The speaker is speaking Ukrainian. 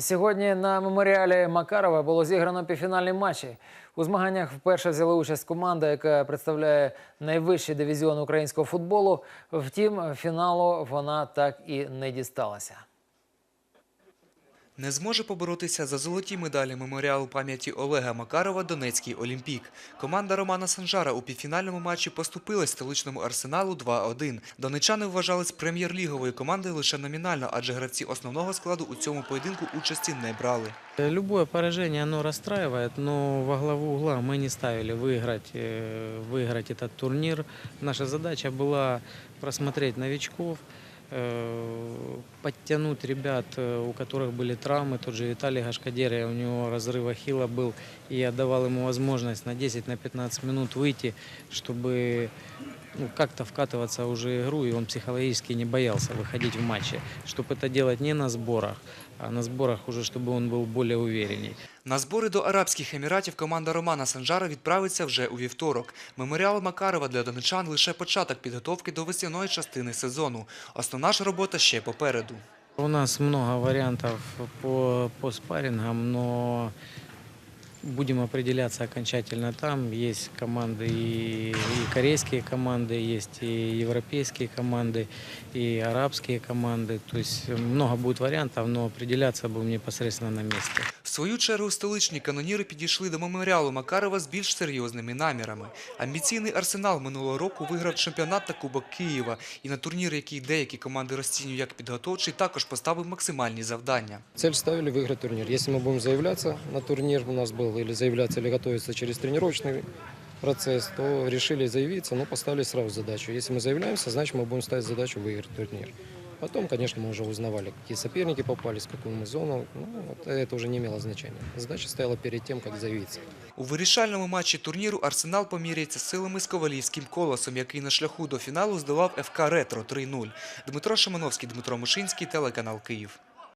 Сьогодні на меморіалі Макарова було зіграно півфінальні матчі. У змаганнях вперше взяла участь команда, яка представляє найвищий дивізіон українського футболу. Втім, фіналу вона так і не дісталася. Не зможе поборотися за золоті медалі меморіалу пам'яті Олега Макарова Донецький Олімпік. Команда Романа Санжара у півфінальному матчі поступилась столичному арсеналу 2-1. Донечани вважались прем'єр-ліговою командою лише номінально, адже гравці основного складу у цьому поєдинку участі не брали. Любое поражение, оно расстраивает, но во главу угла мы не ставили выиграть, э, выиграть этот турнир. Наша задача была просмотреть новичков, э, подтянуть ребят, э, у которых были травмы. Тот же Виталий Гашкадер, у него разрыв ахилла был, и я давал ему возможность на 10-15 минут выйти, чтобы ну, как-то вкатываться уже в игру, и он психологически не боялся выходить в матче. Чтобы это делать не на сборах, а на сборах уже, чтобы он был более уверенней. На збори до Арабських Еміратів команда Романа Санжара відправиться вже у вівторок. Меморіал Макарова для донечан лише початок підготовки до весняної частини сезону. Основна ж робота ще попереду. У нас много вариантов по, по спаррингам, но будем определяться окончательно там. Есть команды и, и корейские команды, есть и европейские команды, и арабские команды. То есть много будет вариантов, но определяться будем непосредственно на месте. В свою чергу столичні каноніри підійшли до меморіалу Макарова з більш серйозними намірами. Амбіційний арсенал минулого року виграв чемпіонат та Кубок Києва. І на турнір, який деякі команди розцінюють як підготовчий, також поставив максимальні завдання. Цель ставили выиграть турнир. Если мы будем заявляться на турнир, у нас был или заявляться, или готовиться через тренировочный процесс, то решили заявиться, но поставили сразу задачу. Если мы заявляемся, значит мы будем ставить задачу выиграть турнир. Потом, конечно, мы уже узнавали, какие соперники попались, в какую мы зону. Ну, вот это уже не имело значения. Задача стояла перед тем, как заявиться. У вирішальному матчі турніру Арсенал поміряється з силами з Ковалівським колосом, який на шляху до фіналу здолав ФК Ретро 3-0. Дмитро Шимановський, Дмитро Мушинський, телеканал Київ.